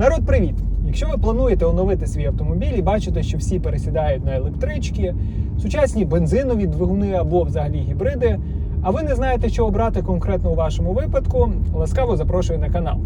Народ, привіт! Якщо ви плануєте оновити свій автомобіль і бачите, що всі пересідають на електрички, сучасні бензинові двигуни або взагалі гібриди, а ви не знаєте, що обрати конкретно у вашому випадку, ласкаво запрошую на канал.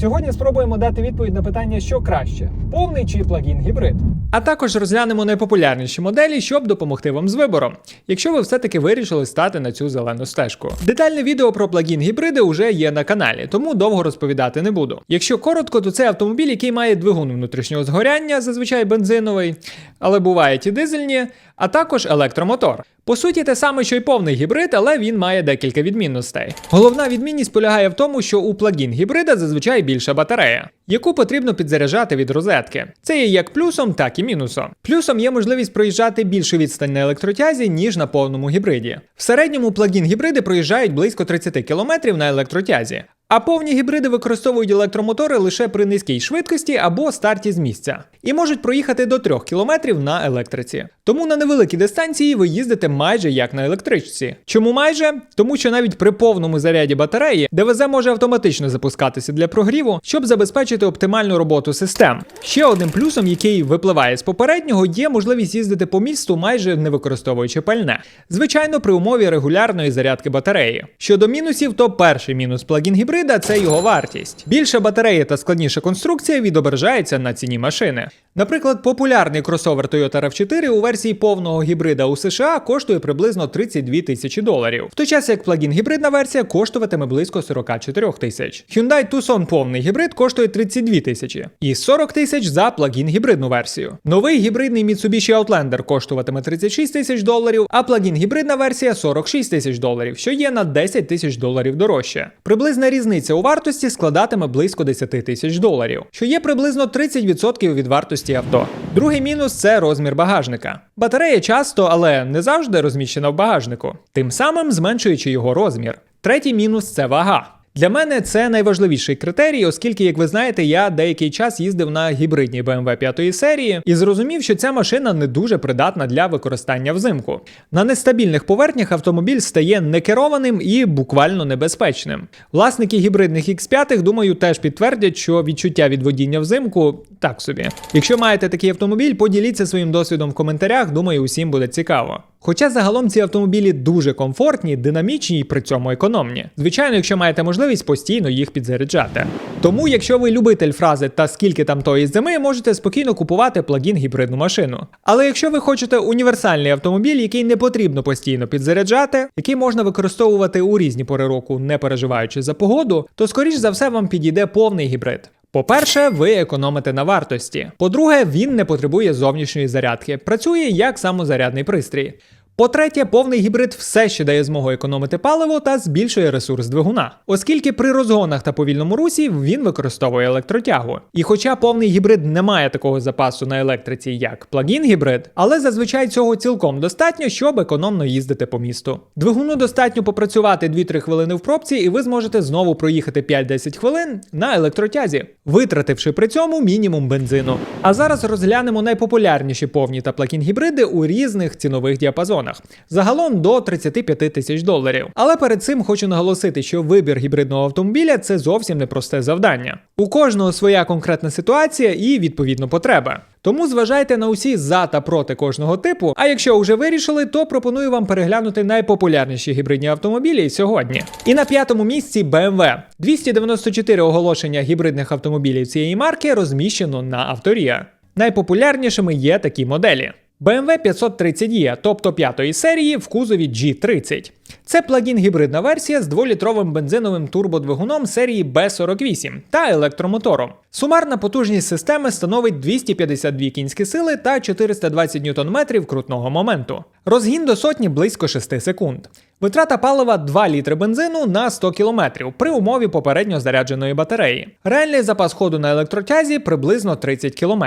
Сьогодні спробуємо дати відповідь на питання, що краще: повний чи плагін гібрид. А також розглянемо найпопулярніші моделі, щоб допомогти вам з вибором, якщо ви все-таки вирішили стати на цю зелену стежку. Детальне відео про плагін гібриди вже є на каналі, тому довго розповідати не буду. Якщо коротко, то це автомобіль, який має двигун внутрішнього згоряння, зазвичай бензиновий, але бувають і дизельні, а також електромотор. По суті, те саме, що й повний гібрид, але він має декілька відмінностей. Головна відмінність полягає в тому, що у плагін гібрида зазвичай більша батарея, яку потрібно підзаряджати від розетки. Це є як плюсом, так і мінусом. Плюсом є можливість проїжджати більшу відстань на електротязі, ніж на повному гібриді. В середньому плагін гібриди проїжджають близько 30 км на електротязі. А повні гібриди використовують електромотори лише при низькій швидкості або старті з місця і можуть проїхати до 3 км на електриці. Тому на невеликій дистанції ви їздите майже як на електричці. Чому майже? Тому що навіть при повному заряді батареї ДВЗ може автоматично запускатися для прогріву, щоб забезпечити оптимальну роботу систем. Ще одним плюсом, який випливає з попереднього, є можливість їздити по місту майже не використовуючи пальне. Звичайно, при умові регулярної зарядки батареї. Щодо мінусів, то перший мінус плагін гібрида це його вартість. Більше батарея та складніша конструкція відображається на ціні машини. Наприклад, популярний кросовер Toyota RAV4 у версії повного гібрида у США коштує приблизно 32 тисячі доларів, в той час як плагін гібридна версія коштуватиме близько 44 тисяч. Hyundai Tucson повний гібрид коштує 32 тисячі і 40 тисяч за плагін гібридну версію. Новий гібридний Mitsubishi Outlander коштуватиме 36 тисяч доларів, а плагін гібридна версія 46 тисяч доларів, що є на 10 тисяч доларів дорожче. Приблизна різниця у вартості складатиме близько 10 тисяч доларів, що є приблизно 30% від вартості авто. Другий мінус це розмір багажника. Батарея часто, але не завжди розміщена в багажнику, тим самим зменшуючи його розмір. Третій мінус це вага. Для мене це найважливіший критерій, оскільки, як ви знаєте, я деякий час їздив на гібридній BMW 5 серії і зрозумів, що ця машина не дуже придатна для використання взимку. На нестабільних поверхнях автомобіль стає некерованим і буквально небезпечним. Власники гібридних X5, думаю, теж підтвердять, що відчуття від водіння взимку так собі. Якщо маєте такий автомобіль, поділіться своїм досвідом в коментарях. Думаю, усім буде цікаво. Хоча загалом ці автомобілі дуже комфортні, динамічні і при цьому економні. Звичайно, якщо маєте можливість постійно їх підзаряджати. Тому, якщо ви любитель фрази та скільки там тої зими, можете спокійно купувати плагін гібридну машину. Але якщо ви хочете універсальний автомобіль, який не потрібно постійно підзаряджати, який можна використовувати у різні пори року, не переживаючи за погоду, то скоріш за все вам підійде повний гібрид. По-перше, ви економите на вартості. По-друге, він не потребує зовнішньої зарядки, працює як самозарядний пристрій. По-третє, повний гібрид все ще дає змогу економити паливо та збільшує ресурс двигуна, оскільки при розгонах та повільному русі він використовує електротягу. І хоча повний гібрид не має такого запасу на електриці, як плагін гібрид, але зазвичай цього цілком достатньо, щоб економно їздити по місту. Двигуну достатньо попрацювати 2-3 хвилини в пробці, і ви зможете знову проїхати 5-10 хвилин на електротязі, витративши при цьому мінімум бензину. А зараз розглянемо найпопулярніші повні та плагін гібриди у різних цінових діапазонах. Загалом до 35 тисяч доларів. Але перед цим хочу наголосити, що вибір гібридного автомобіля це зовсім непросте завдання. У кожного своя конкретна ситуація і відповідно потреба. Тому зважайте на усі за та проти кожного типу. А якщо вже вирішили, то пропоную вам переглянути найпопулярніші гібридні автомобілі сьогодні. І на п'ятому місці BMW. 294 оголошення гібридних автомобілів цієї марки розміщено на авторія. Найпопулярнішими є такі моделі. BMW 530E, тобто п'ятої серії в кузові G30. Це плагін гібридна версія з 2-літровим бензиновим турбодвигуном серії B48 та електромотором. Сумарна потужність системи становить 252 кінські сили та 420 Нм крутного моменту. Розгін до сотні близько 6 секунд. Витрата палива 2 літри бензину на 100 км при умові попередньо зарядженої батареї. Реальний запас ходу на електротязі приблизно 30 км.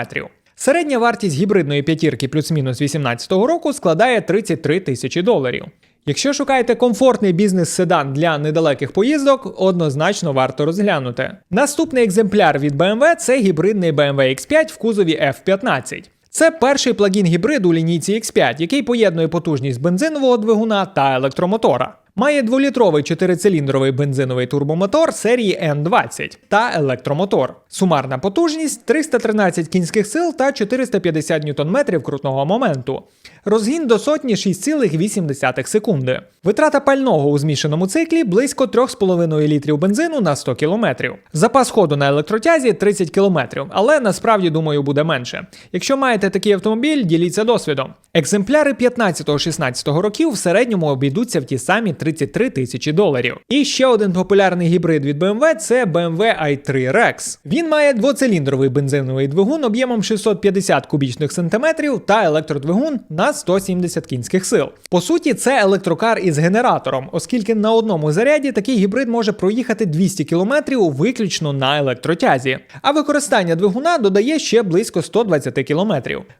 Середня вартість гібридної п'ятірки плюс-мінус 2018 року складає 33 тисячі доларів. Якщо шукаєте комфортний бізнес-седан для недалеких поїздок, однозначно варто розглянути. Наступний екземпляр від BMW це гібридний BMW X5 в кузові F15. Це перший плагін гібрид у лінійці X5, який поєднує потужність бензинового двигуна та електромотора. Має дволітровий чотирициліндровий бензиновий турбомотор серії N20 та електромотор. Сумарна потужність 313 кінських сил та 450 ньютон-метрів крутного моменту. Розгін до сотні 6,8 секунди. Витрата пального у змішаному циклі близько 3,5 літрів бензину на 100 км. Запас ходу на електротязі 30 км, але насправді думаю буде менше. Якщо маєте такий автомобіль, діліться досвідом. Екземпляри 15-16 років в середньому обійдуться в ті самі 33 тисячі доларів. І ще один популярний гібрид від BMW це BMW i3 Rex. Він має двоциліндровий бензиновий двигун об'ємом 650 кубічних сантиметрів та електродвигун на 170 кінських сил. По суті, це електрокар із генератором, оскільки на одному заряді такий гібрид може проїхати 200 км виключно на електротязі. А використання двигуна додає ще близько 120 км.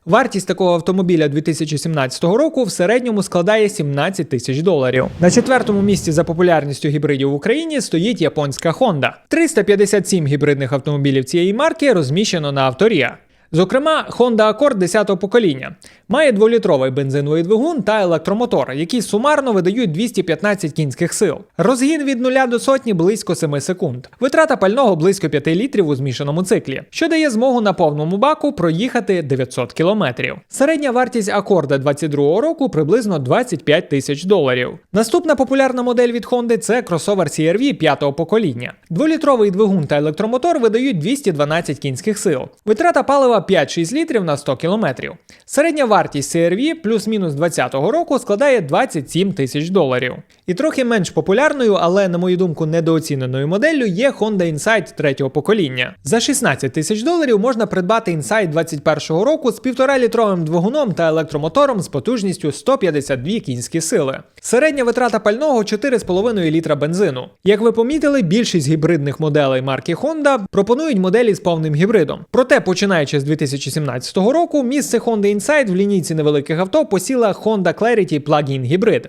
Вартість такого автомобіля 2017 року в середньому складає 17 тисяч доларів. На четвертому місці за популярністю гібридів в Україні стоїть японська Honda. 357 гібридних автомобілів цієї марки розміщено на авторія. Зокрема, Honda Accord 10-го покоління має дволітровий бензиновий двигун та електромотор, які сумарно видають 215 кінських сил. Розгін від 0 до сотні близько 7 секунд. Витрата пального близько 5 літрів у змішаному циклі, що дає змогу на повному баку проїхати 900 кілометрів. Середня вартість Акорда 22-го року приблизно 25 тисяч доларів. Наступна популярна модель від Honda – це кросовер CR-V 5-го покоління. Дволітровий двигун та електромотор видають 212 кінських сил. Витрата палива 5-6 літрів на 100 кілометрів. Середня вартість CR-V плюс-мінус 20-го року складає 27 тисяч доларів. І трохи менш популярною, але, на мою думку, недооціненою моделлю є Honda Insight 3-го покоління. За 16 тисяч доларів можна придбати Insight 21-го року з 1,5-літровим двигуном та електромотором з потужністю 152 кінські сили. Середня витрата пального 4,5 літра бензину. Як ви помітили, більшість гібридних моделей марки Honda пропонують моделі з повним гібридом. Проте, починаючи з 2017 року, місце Honda Insight в лінійці невеликих авто посіла Honda Clarity Plug-in Hybrid.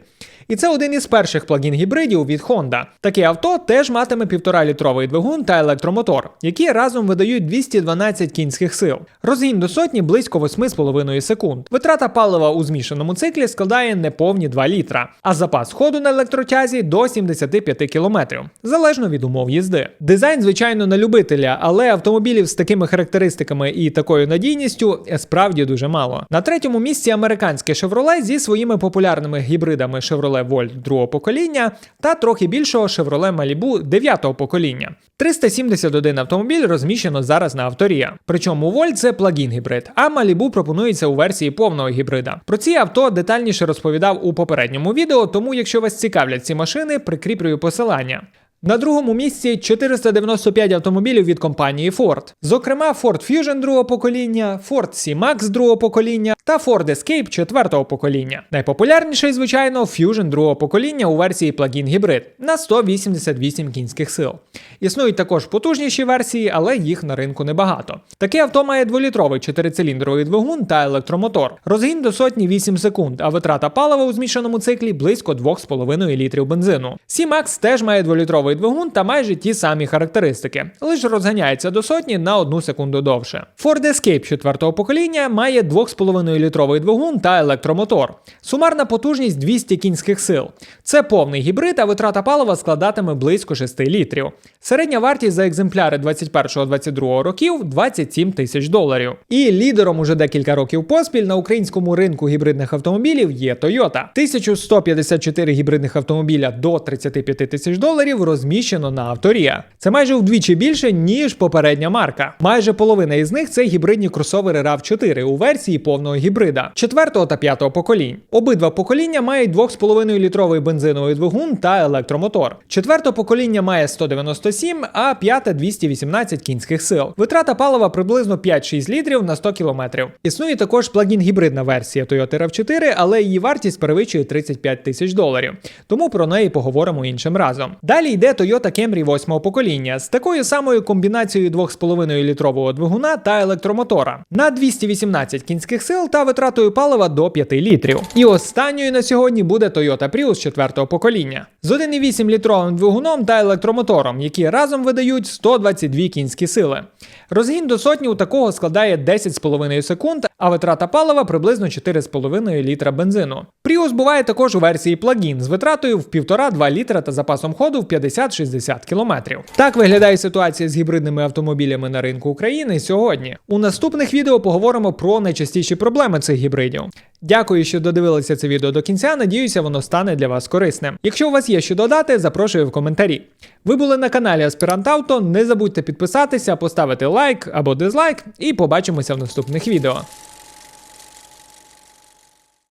І це один із перших плагін-гібридів від Honda. Таке авто теж матиме 1,5-літровий двигун та електромотор, які разом видають 212 кінських сил. Розгін до сотні близько 8,5 секунд. Витрата палива у змішаному циклі складає неповні 2 літра, а запас ходу на електротязі до 75 км, залежно від умов їзди. Дизайн, звичайно, на любителя, але автомобілів з такими характеристиками і такою надійністю справді дуже мало. На третьому місці американське Chevrolet зі своїми популярними гібридами Chevrolet Volt другого покоління та трохи більшого Chevrolet Malibu 9-го покоління. 371 автомобіль розміщено зараз на авторія. Причому Volt це плагін гібрид, а Malibu пропонується у версії повного гібрида. Про ці авто детальніше розповідав у попередньому відео, тому якщо вас цікавлять ці машини, прикріплюю посилання. На другому місці 495 автомобілів від компанії Ford. Зокрема, Ford Fusion другого покоління, Ford C-Max другого покоління та Ford Escape четвертого покоління. Найпопулярніший, звичайно, Fusion другого покоління у версії плагін гібрид на 188 кінських сил. Існують також потужніші версії, але їх на ринку небагато. Таке авто має дволітровий чотирициліндровий двигун та електромотор. Розгін до сотні 8 секунд, а витрата палива у змішаному циклі близько 2,5 літрів бензину. C-Max теж має дволітровий двигун та майже ті самі характеристики, лише розганяється до сотні на одну секунду довше. Ford Escape четвертого покоління має 2,5 літровий двигун та електромотор. Сумарна потужність 200 кінських сил. Це повний гібрид, а витрата палива складатиме близько 6 літрів. Середня вартість за екземпляри 21-22 років 27 тисяч доларів. І лідером уже декілька років поспіль на українському ринку гібридних автомобілів є Toyota. 1154 гібридних автомобіля до 35 тисяч доларів розміщено на авторія. Це майже вдвічі більше, ніж попередня марка. Майже половина із них це гібридні кросовери RAV4 у версії повного гібрида 4 та 5 поколінь. Обидва покоління мають 2,5 літровий бензиновий двигун та електромотор. Четверте покоління має 197, а п'яте 218 кінських сил. Витрата палива приблизно 5-6 літрів на 100 кілометрів. Існує також плагін-гібридна версія Toyota RAV4, але її вартість перевищує 35 тисяч доларів. Тому про неї поговоримо іншим разом. Далі йде Toyota Camry 8 покоління з такою самою комбінацією 2,5 літрового двигуна та електромотора на 218 кінських сил та витратою палива до 5 літрів. І останньою на сьогодні буде Toyota Prius 4 покоління з 1,8 літровим двигуном та електромотором, які разом видають 122 кінські сили. Розгін до сотні у такого складає 10,5 секунд, а витрата палива приблизно 4,5 літра бензину. Prius буває також у версії плагін з витратою в 1,5-2 літра та запасом ходу в 50-60 км. Так виглядає ситуація з гібридними автомобілями на ринку України сьогодні. У наступних відео поговоримо про найчастіші проблеми цих гібридів. Дякую, що додивилися це відео до кінця. Надіюся, воно стане для вас корисним. Якщо у вас є що додати, запрошую в коментарі. Ви були на каналі Аспірант Авто. Не забудьте підписатися, поставити лайк або дизлайк, і побачимося в наступних відео.